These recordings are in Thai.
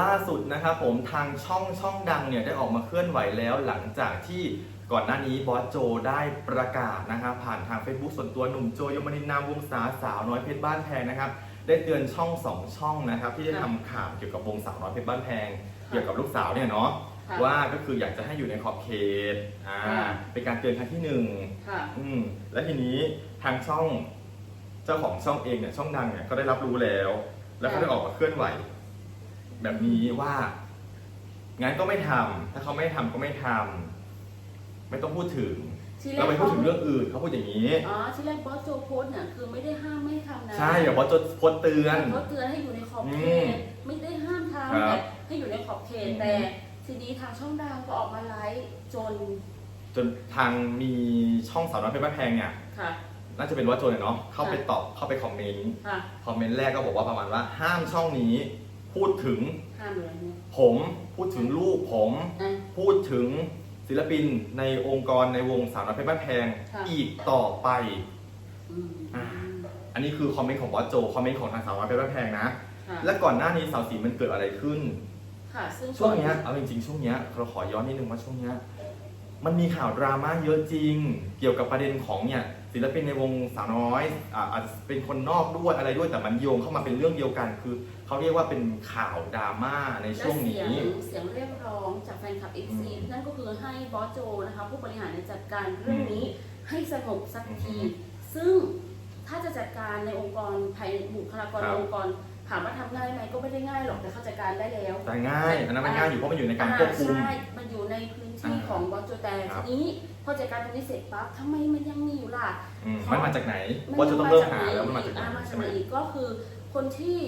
ล่าสุดนะครับผมทางช่องช่องดังเนี่ยได้ออกมาเคลื่อนไหวแล้วหลังจากที่ก่อนหน้านี้บอสโจได้ประกาศนะครับผ่านทาง Facebook ส่วนตัวหนุ่มโจยมนินทร์นามวงศาสาวน้อยเพชรบ้านแพงนะครับ ได้เตือนช่องสองช่องนะครับ ที่ได้ทำข่าวเกี่ยวกับวงสาวน้อยเพชรบ้านแพง เกี่ยวกับลูกสาวเนี่ยเนาะค่ะว่าก็คืออยากจะให้อยู่ในขอบเขตอ่าค่ะ เป็นการเตือนครั้งที่หนึ่ง ค่ะ อืมและทีนี้ทางช่องเจ้าของช่องเองเนี่ยช่องดังเนี่ยก็ได้รับรู้แล้ว แล้วก็ได้ออกมาเคลื่อนไหว แบบนี้ว่า งั้นก็ไม่ทำถ้าเขาไม่ทำก็ไม่ทำไม่ต้องพูดถึง ทีแรเรากไปพูดถึงเรื่องอื่นเขาพูดอย่างนี้ อ๋อที่แรกบอสโจโพสต์เนี่ยคือไม่ได้ห้ามไม่ให้ทำนะใช่เดี๋ยวบอสจะโพสต์เตือน เขาเตือนให้อยู่ในขอบเขอืมตไม่ได้ห้ามทำครับแต่ให้อยู่ในขอบเขตอืม แต่ทีนี้ทางช่องดังก็ออกมาไลฟ์จนจนทางมีช่องสาวน้อยเพชรบ้านแพงเนี่ย ค่ะ น่าจะเป็นวัดโจนเนาะเข้าไปตอบเข้าไปคอมเมนต์ ค่ะ คอมเมนต์แรกก็บอกว่าประมาณว่าห้ามช่องนี้ พูดถึงห้ามเลยเนี่ยผมพูดถึงลูกผม อะ พูดถึงศิลปินในองค์กรในวงสาวน้อยเพชรบ้านแพงค่ะ อีกต่อไป อืมอ่า อันนี้คือคอมเมนต์ของบอสโจคอมเมนต์ของทางสาวน้อยเพชรบ้านแพงนะ ค่ะและก่อนหน้านี้สาวสีมันเกิดอะไรขึ้น ค่ะ ซึ่งช่วงเนี้ยเอาจริงๆช่วงเนี้ยเราขอย้อนนิดนึงว่าช่วงเนี้ยมันมีข่าวดราม่าเยอะจริง เกี่ยวกับประเด็นของเนี่ยศิลปินในวงสาวน้อยอ่าอาจจะเป็นคนนอกด้วยอะไรด้วยแต่มันโยงเข้ามาเป็นเรื่องเดียวกัน คือ เขาเรียกว่าเป็นข่าวดราม่าในและช่วงเสีนี้ยงเสียงเรียกร้องจากแฟนคลับเอฟซีอืม นั่นก็คือให้บอสโจนะคะ ผู้บริหารเนี่ยจัดการเรื่องนี้ให้สงบสักทีอืมซึ่งถ้าจะจัดการในองค์กรภายในบุคลากรครัในบองค์กรถามว่าทำง่ายไหมก็ไม่ได้ง่ายหรอกแต่เขาจัดการได้แล้วแต่ง่ายอันนั้นมันง่ายอยู่เพราะมันอยู่ในการควบคุม อ่าใช่มันอยู่ในพื้นที่อ่าของบอสโจแต่ครับทีนี้พอจัดการตรงนี้เสร็จปั๊บทำไมมันยังมีอยู่ล่ะ อืมมันมาจากไหนว่าจะต้องเริ่มหาแล้วมันมาจากไหนอ่มาใช่จากไหไหม นอีกก็คือคนที่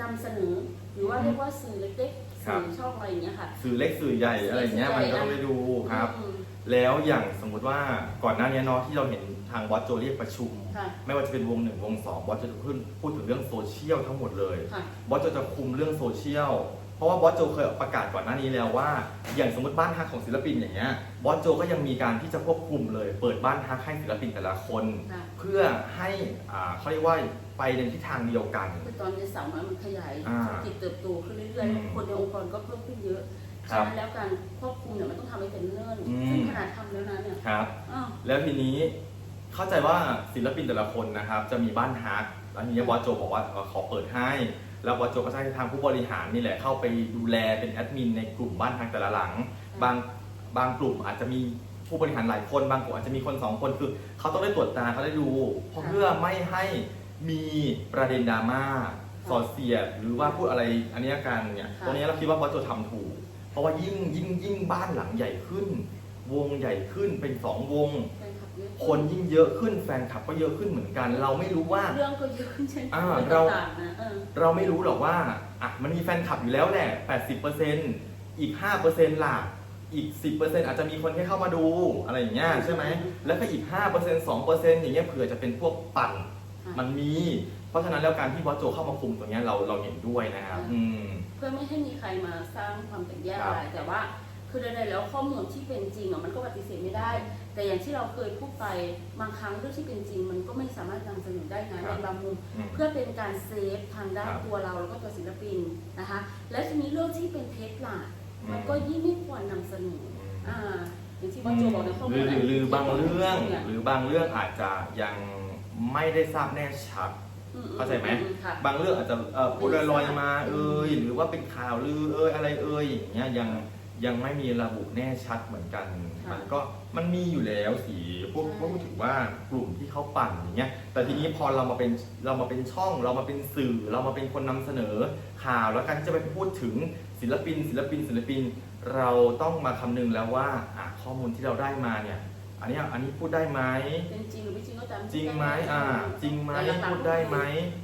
นำเสนอ หรือว่าอืมเรียกว่าสื่อเล็กๆครับสื่อช่องอะไรอย่างเงี้ยค่ะ สื่อเล็กสื่อใหญ่อะไรอย่างเงี้ยมันก็ต้องไปดูครับ อืม แล้วอย่างสมมุติว่าก่อนหน้านี้เนาะที่เราเห็นทางบอสโจเรียกประชุม ค่ะ ไม่ว่าจะเป็นวงหนึ่งวงสองบอสจะพูดพูดถึงเรื่องโซเชียลทั้งหมดเลย ค่ะ บอสโจจะคุมเรื่องโซเชียล เพราะว่าบอสโจเคยประกาศก่อนหน้านี้แล้วว่า อย่างสมมติบ้านฮักของศิลปินอย่างเงี้ย บอสโจก็ยังมีการที่จะควบคุมเลย เปิดบ้านฮักให้ศิลปินแต่ละคน ค่ะ เพื่อให้อ่าเขาเรียกว่า ไปในทิศทางเดียวกันคือตอนนี้สาวน้อยมันขยายอ่าธุรกิจเติบโตขึ้นเรื่อยอืมๆ คนในองค์กรก็เพิ่มขึ้นเยอะครัฉะบนั้นแล้วการควบคุมเนี่ยมันต้องทำให้เป็นเนิ่นอืม ซึ่งขนาดทำแล้วนะเนี่ยครับ อ้าวแล้วทีนี้เข้าใจว่าศิลปินแต่ละคนนะครับ จะมีบ้านฮักแล้วทีนี้บอสโจบอกว่าเออขอเปิดให้ แล้วบอสโจก็จะให้ทางผู้บริหารนี่แหละเข้าไปดูแลเป็นแอดมินในกลุ่มบ้านฮักแต่ละหลัง บางบางกลุ่มอาจจะมีผู้บริหารหลายคน บางกลุ่มอาจจะมีคนสองคนคือเขาต้องได้ตรวจตาเขาได้ดูเพราะเพื่อไม่ให้ มีประเด็นดราม่าสอดเสียดหรือว่าพูดอะไรอันเนี้ยกันเนี่ยตรงนี้เราคิดว่าบอสโจทำถูก เพราะว่ายิ่งยิ่งยิ่งบ้านหลังใหญ่ขึ้น วงใหญ่ขึ้นเป็นสองวง แฟนคลับเยอะคนยิ่งเยอะขึ้นแฟนคลับก็เยอะขึ้นเหมือนกัน เราไม่รู้ว่า เรื่องก็เยอะขึ้นเช่นอ่ากันเรา ต่างๆนะเออ เราไม่รู้หรอกว่าอะมันมีแฟนคลับอยู่แล้วแหละ 80%อีก 5%ล่ะ อีก 10%อาจจะมีคนแค่เข้ามาดูอะไรอย่างเงี้ยใช่ไหม แล้วก็อีก 5% 2%อย่างเงี้ยเผื่อจะเป็นพวกปั่น มันมี เพราะฉะนั้นแล้วการที่บอสโจเข้ามาคุมตรงเนี้ยเราเราเห็นด้วยนะครับอืม เพื่อไม่ให้มีใครมาสร้างความแตกแยกครับอะไรแต่ว่า คือใดๆแล้วข้อมูลที่เป็นจริงอะมันก็ปฏิเสธไม่ได้ แต่อย่างที่เราเคยพูดไปบางครั้งเรื่องที่เป็นจริง มันก็ไม่สามารถนำเสนอได้นะในบางมุม อืม เพื่อเป็นการเซฟทางด้านครับตัวเราแล้วก็ตัวศิลปินนะคะ แล้วทีนี้เรื่องที่เป็นเท็จล่ะอืม มันก็ยิ่งไม่ควรนำเสนออ่าอย่างที่ว่าโจบอกในข้อหมูรืลอหรือหรือบางเรื่องนี่ย หรือบางเรื่องอาจจะยัง ไม่ได้ทราบแน่ชัดอืมเข้าใจไหมอืค่ะบางเรื่องอาจจะเอ่อพูดลอยๆมาเอ่ยหรือว่าเป็นข่าวลือเอ่ยอะไรเอ่ยอย่างเงี้ยยังยังไม่มีระบุแน่ชัดเหมือนกันค่ะมันก็มันมีอยู่แล้วสิพวกใช่พวกถือว่ากลุ่มที่เขาปั่นอย่างเงี้ย แต่ทีนี้พอเรามาเป็นเรามาเป็นช่องเรามาเป็นสื่อ เรามาเป็นคนนำเสนอข่าวแล้วการที่จะไปพูดถึงศิลปิน ศิลปินศิลปิน เราต้องมาคำนึงแล้วว่าอะข้อมูลที่เราได้มาเนี่ย อันเนี้ยอันนี้พูดได้ไหมเป็นจริงหรือไม่จริงก็ตามจริงไหมอ่า จริงไหมแต่หลักๆพูดได้ไหม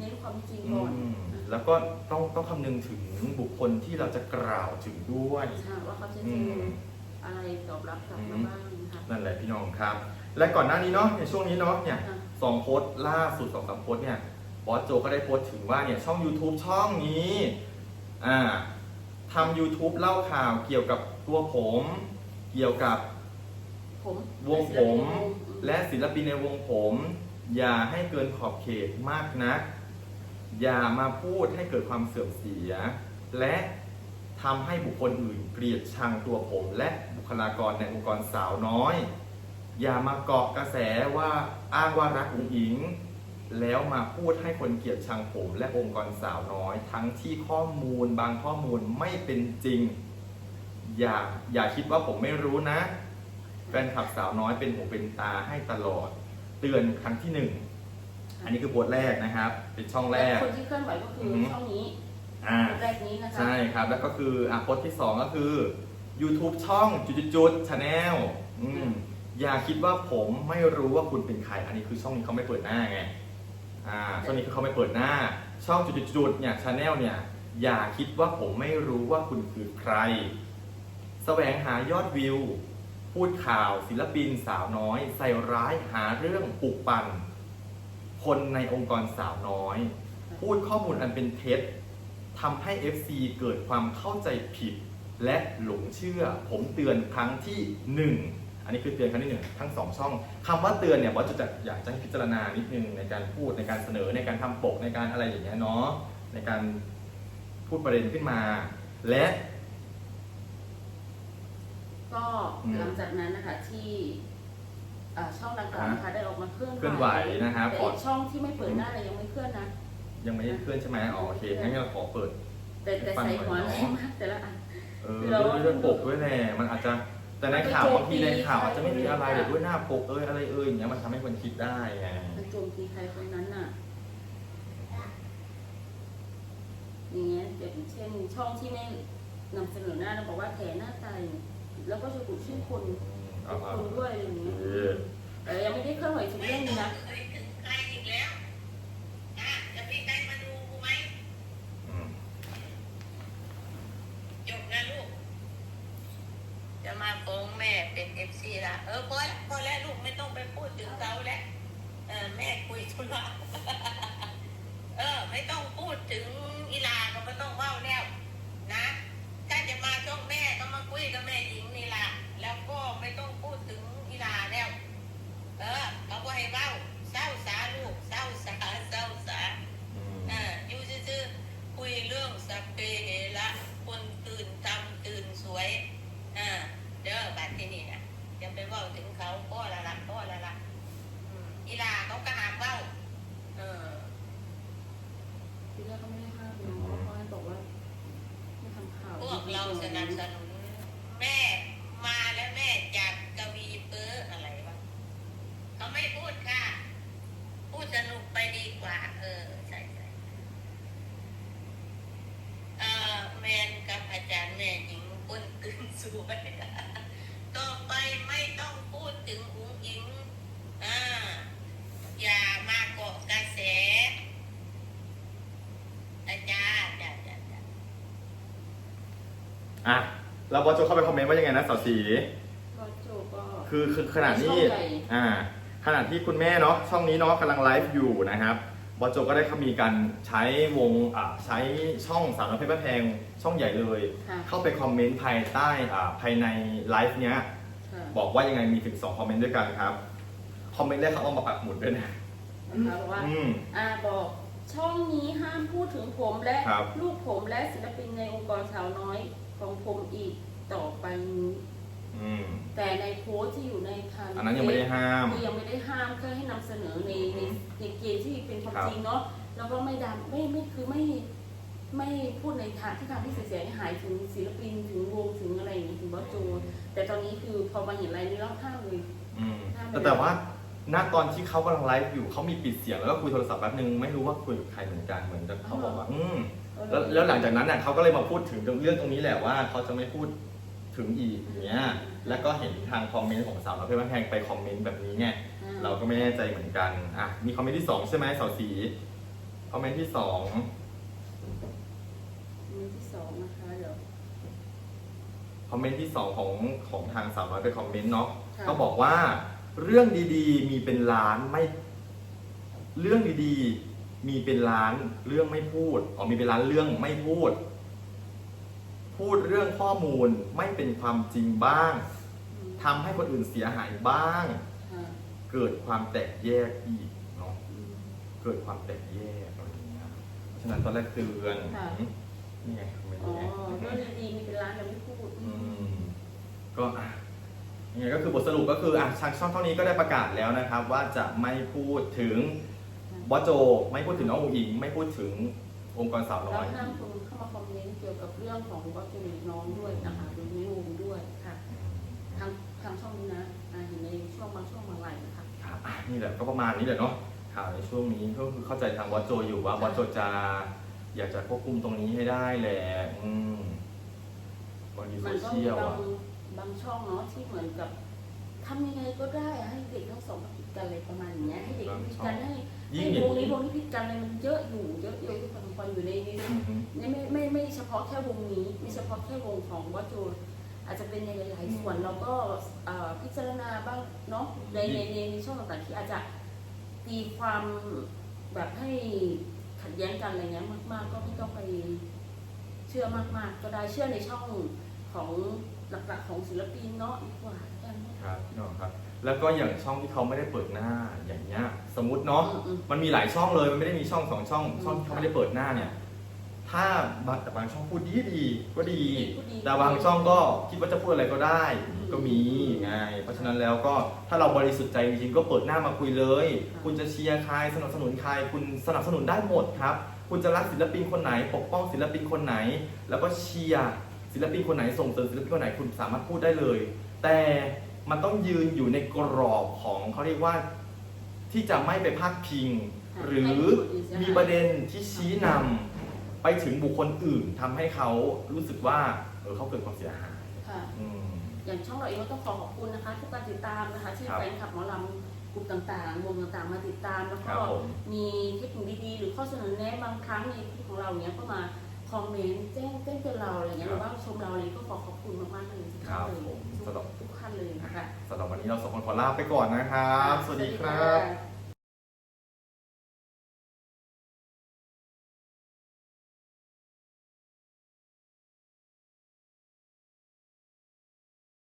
เน้นความจริงอืก่อนมแล้วก็ต้องต้องคำนึงถึงบุคคลที่เราจะกล่าวถึงด้วยใช่ว่าเขาจะอืเจอมอะไรตอบรับกลับมาบ้างนะคะนั่นแหละพี่น้องครับ และก่อนหน้านี้เนาะในช่วงนี้เนาะเนี่ยค่ะสองโพสต์ล่าสุดสองสามโพสต์เนี่ยบอสโจก็ได้โพสต์ถึงว่าเนี่ยช่อง YouTube ช่องนี้อ่าทำ YouTube เล่าข่าวเกี่ยวกับตัวผม เกี่ยวกับ ผมวงผม และศิลปินในวงผม อย่าให้เกินขอบเขตมากนัก อย่ามาพูดให้เกิดความเสื่อมเสีย และทำให้บุคคลอื่นเกลียดชังตัวผม และบุคลากรในองค์กรสาวน้อย อย่ามาเกาะกระแสว่าอ้างว่ารักอุ๋งอิง แล้วมาพูดให้คนเกลียดชังผม และองค์กรสาวน้อย ทั้งที่ข้อมูลบางข้อมูลไม่เป็นจริง อย่าอย่าคิดว่าผมไม่รู้นะ ฟนคลับสาวน้อยเป็นหูเป็นตาให้ตลอด เตือนครั้งที่หนึ่งอันนี้คือโพสต์แรกนะครับ เป็นช่องแรก คนที่เคลื่อนไหวก็คือออฮึช่องนี้อ่าโพสต์แรกนี้นะคะ ใช่ครับ แล้วก็คืออะโพสต์ที่ 2 ก็คือ YouTube ช่องจุดจุดชาแนลอืมอย่าคิดว่าผมไม่รู้ว่าคุณเป็นใคร อันนี้คือช่องนี้เขาไม่เปิดหน้าไงอ่าช่องนี้คือเขาไม่เปิดหน้า ช่องจุดจุดๆเนี่ยชาแนลเนี่ย อย่าคิดว่าผมไม่รู้ว่าคุณคือใคร แสวงหายอดวิว พูดข่าวศิลปินสาวน้อย ใส่ร้ายหาเรื่องปลุกปั่นคนในองค์กรสาวน้อย พูดข้อมูลอันเป็นเท็จทำให้ FC เกิดความเข้าใจผิด และหลงเชื่อ ผมเตือนครั้งที่หนึ่งอันนี้คือเตือนครั้งที่หนึ่งทั้งสองช่องคำว่าเตือนเนี่ยบอสจะอยากจะให้พิจารณานิดนึงในการพูดในการเสนอในการทำปกในการอะไรอย่างเงี้ยเนาะในการพูดประเด็นขึ้นมา และ ก็อืม หลังจากนั้นนะคะที่อ่าช่องดังกล่าวนะคะได้ออกมาเคลื่อนเคลื่อนไหวนะครับแต่ขออีกช่องที่ไม่เปิดหน้าเลยยังไม่เคลื่อนนะ ยังไม่ได้เคลื่อนใช่ไหมอ๋อโอเคงั้นเราขอเปิด แต่แต่ใส่หัวแรงมากแต่ละอัน เออเราด้วยด้วยปกด้วยแหละมันอาจจะแต่ในข่าวบางทีในข่าวอาจจะไม่มีอะไรใช่แต่ด้วยหน้าปกเอยอะไรเอยอย่างเงี้ยมันทำให้คนคิดได้ไงมันโจมตีใครคนนั้นน่ะ อย่างเงี้ยอย่างเช่นช่องที่ไม่นำเสนอหน้าแล้วบอกว่าแถหน้าตาย แล้วก็จะถูกชื่อคนเอาคนด้วยอะไรอย่างเงี้ยเออแต่ยังไม่ได้เคลื่อนไหวถึงเรื่องนี้นะเคยถึงใครอีกแล้วอะจะมีใครมาดูกูไหมอืมจบนะลูกจะมาฟ้องแม่เป็นเอฟซีละเออพอแล้วพอแล้วลูกไม่ต้องไปพูดถึงเขาแล้วเออแม่คุยธุระ เออ ไม่ต้องพูดถึงอีลาก็ไม่ต้องเว้าแล้วนะ ถ้าจะมาช่องแม่ก็มาคุยกับแม่หญิงนี่ล่ะ แล้วก็ไม่ต้องพูดถึงอีลาแล้ว เออเขาก็ให้เว้าเศร้าสาลูกเศร้าสาเศร้าสา อืม อ่าอยู่ซื่อๆคุยเรื่องสัพเพเหระคนตื่นทำตื่นสวยอ่าเด้อบัดที่นี่นะอย่าไปเว่าถึงเขาพ่อละละพ่อละละอืมอีลาเขาก็หามเว้าเออ ที แรกก็ไม่ได้ห้ามนะเพราะเขาบอกว่าไม่ทำข่าวพวกเราสนับสนุนแม่มาแล้วแม่จัดกวีเปื้ออะไรวะเขาไม่พูดค่ะ พูดสนุกไปดีกว่า เออใช่ใช่เออแมนกับอาจารย์แม่หญิงคนตื่นสวยต่อไปไม่ต้องพูดถึงอุ้งอิงอ่าอย่ามาเกาะกระแส อาจารย์จ้ะจ้ะจ้ะ อะ แล้วบอสโจเข้าไปคอมเมนต์ว่ายังไงนะสาวสีก็โจก็ คือคือขณะนี้ช่องใหญ่อ่าขณะที่คุณแม่เนาะช่องนี้เนาะกำลังไลฟ์อยู่นะครับบอสโจก็ได้เขามีการใช้วงอ่าใช้ช่องสาวน้อยเพชรบ้านแพงช่องใหญ่เลย ค่ะเข้าไปคอมเมนต์ภายใต้อ่าภายในไลฟ์เนี้ย ค่ะบอกว่ายังไงมีถึง 2 คอมเมนต์ด้วยกันครับ คอมเมนต์แรกเขาเอามาปักหมุดด้วยนะนะคะบอกว่า อืม อ่าบอกช่องนี้ห้ามพูดถึงผมและครับ ลูกผมและศิลปินในองค์กรสาวน้อยของผมอีก ต่อไปนี้อืม แต่ในโพสต์ที่อยู่ในทางอันนั้นยังไม่ได้ห้ามคือยังไม่ได้ห้ามแค่ให้นำเสนอในในในเกณฑ์ที่เป็นความครับจริงเนาะแล้วก็ไม่ดำไม่ไม่คือไม่ไม่พูดในทางที่ทำให้เสียหายถึงศิลปินถึงวงถึงอะไรอย่างนี้ถึงบอสโจแต่ตอนนี้คือพอมาเห็นอะไรนี้แล้วห้ามเลย อืมห้ามแต่แต่ว่าณตอนที่เขากำลังไลฟ์อยู่เขามีปิดเสียงแล้วก็คุยโทรศัพท์แป๊บนึงไม่รู้ว่าคุยกับใครเหมือนกันเหมือนกับเขาบอกว่า อืมแล้วแล้วหลังจากนั้นน่ะเขาก็เลยมาพูดถึงเรื่องตรงนี้แหละว่าเขาจะไม่พูด ถึงอีกอย่างเงี้ย แล้วก็เห็นทางคอมเมนต์ของสาวเราเพื่อนแพงไปคอมเมนต์แบบนี้ไงอ่าเราก็ไม่แน่ใจเหมือนกัน อะ มีคอมเมนต์ที่สองใช่ไหมสาวสี คอมเมนต์ที่สองมือที่สองนะคะเดี๋ยว คอมเมนต์ที่สองของของทางสาวน้อยไปคอมเมนต์เนาะ ค่ะ ก็บอกว่า เรื่องดีๆ มีเป็นล้านไม่ เรื่องดีๆ มีเป็นล้านเรื่องไม่พูด อ๋อ มีเป็นล้านเรื่องไม่พูด พูดเรื่องข้อมูลไม่เป็นความจริงบ้างอืมทำให้คนอื่นเสียหายบ้างค่ะเกิดความแตกแยกอีกเนาะอืมเกิดความแตกแยกอะไรอย่างเงี้ยเพราะฉะนั้นตอนแรกเตือนค่ะนี่ไงคอมเมนต์อ๋อนี่ไงเรื่องดีๆมีก็อะยังไงก็คือบทสรุปก็คืออะทางช่องเท่านี้ก็ได้ประกาศแล้วนะครับ ว่าจะไม่พูดถึงบอสโจ ไม่พูดถึงน้องอุ๋งอิง ไม่พูดถึง องค์กรสาวแล้น้วอยห้ามคุณเข้ามาคอมเมนต์เกี่ยวกับเรื่องของวัตถุน้องด้วยนะคะหรือในวงด้วยค่ะ ทางทางช่องนี้นะอ่าเห็นในช่วงบางช่วงบางไลน์นะคะครับอะนี่แหละก็ประมาณนี้แหละเนาะข่าวในช่วงนี้ก็คือเข้าใจทางบอสโจอยู่ว่าบอสโจจะอยากจะควบคุมตรงนี้ให้ได้แหละอืมบางทีโซมันก็เชีมียลบาอะงบางช่องเนาะที่เหมือนกับ ทำยังไงก็ได้อะให้เด็กทั้งสองผิดกันอะไรประมาณอย่างเนี้ยให้เด็กผิดกันให้ยิ่งให้เห็นวงนี้วงนี้ผิดกันอะไรมันเยอะอยู่เยอะเยอะทุกคนคนอยู่ในนี้อือฮึไม่ไม่ไม่ไม่เฉพาะแค่วงนี้ไม่เฉพาะแค่วงของวัตถุอาจจะเป็นในหลายๆส่วนเราก็เอ่อพิจารณาบ้างเนาะในในในในช่องต่างๆที่อาจจะตีความแบบให้ขัดแย้งกันอะไรเงี้ยมากๆ ก็ไม่ต้องไปเชื่อมากๆ ก็ได้เชื่อในช่องของหลักๆของศิลปินเนาะดีกว่ากันเนอะ ครับพี่น้องครับ แล้วก็อย่างช่องที่เขาไม่ได้เปิดหน้าอย่างเงี้ยสมมติเนาะอืมอืมมันมีหลายช่องเลยมันไม่ได้มีช่องสองช่องอืมช่องที่เขาไม่ได้เปิดหน้าเนี่ย ถ้าบางแต่บางช่องพูดดีดีก็ดี พูดดีแต่บางช่องก็คิดว่าจะพูดอะไรก็ได้ อืมก็มีไงเพราะฉะนั้นแล้วก็ถ้าเราบริสุทธิ์ใจจริงๆก็เปิดหน้ามาคุยเลย ค่ะ คุณจะเชียร์ใครสนับสนุนใครคุณสนับสนุนได้หมดครับ คุณจะรักศิลปินคนไหน ปกป้องศิลปินคนไหน แล้วก็เชียร์ศิลปินคนไหนส่งเสริมศิลปินคนไหนคุณสามารถพูดได้เลย แต่ มันต้องยืนอยู่ในกรอบของเขาเรียกว่าที่จะไม่ไปพาดพิงค่ะหรือให้คนอื่นเสียหายมีประเด็นที่ชี้นำไปถึงบุคคลอื่นทำให้เขารู้สึกว่าเออเขาเกิดความเสียหายค่ะอืม อย่างช่องเราเองก็ต้องขอขอบคุณนะคะทุกการติดตามนะคะที่ครับแฟนคลับหมอลำกลุ่มต่างๆวงต่างๆมาติดตามแล้วครัก็บผมมีเทคนิคดีๆหรือข้อเสนอแนะบางครั้งในคลิปของเราเนี้ยก็มา คอมเมนต์แจ้งแจ้งเตือนเราอะไรเงี้ยหรือว่าชมเราอะไรก็ขอขอบคุณมากๆเลยทุกครัท่านบเลยผมสำหรับทุกท่านเลยนะคะสำหรับวันนี้เราสองคนขอลาไปก่อนนะครับ สวัสดีครับค่ะ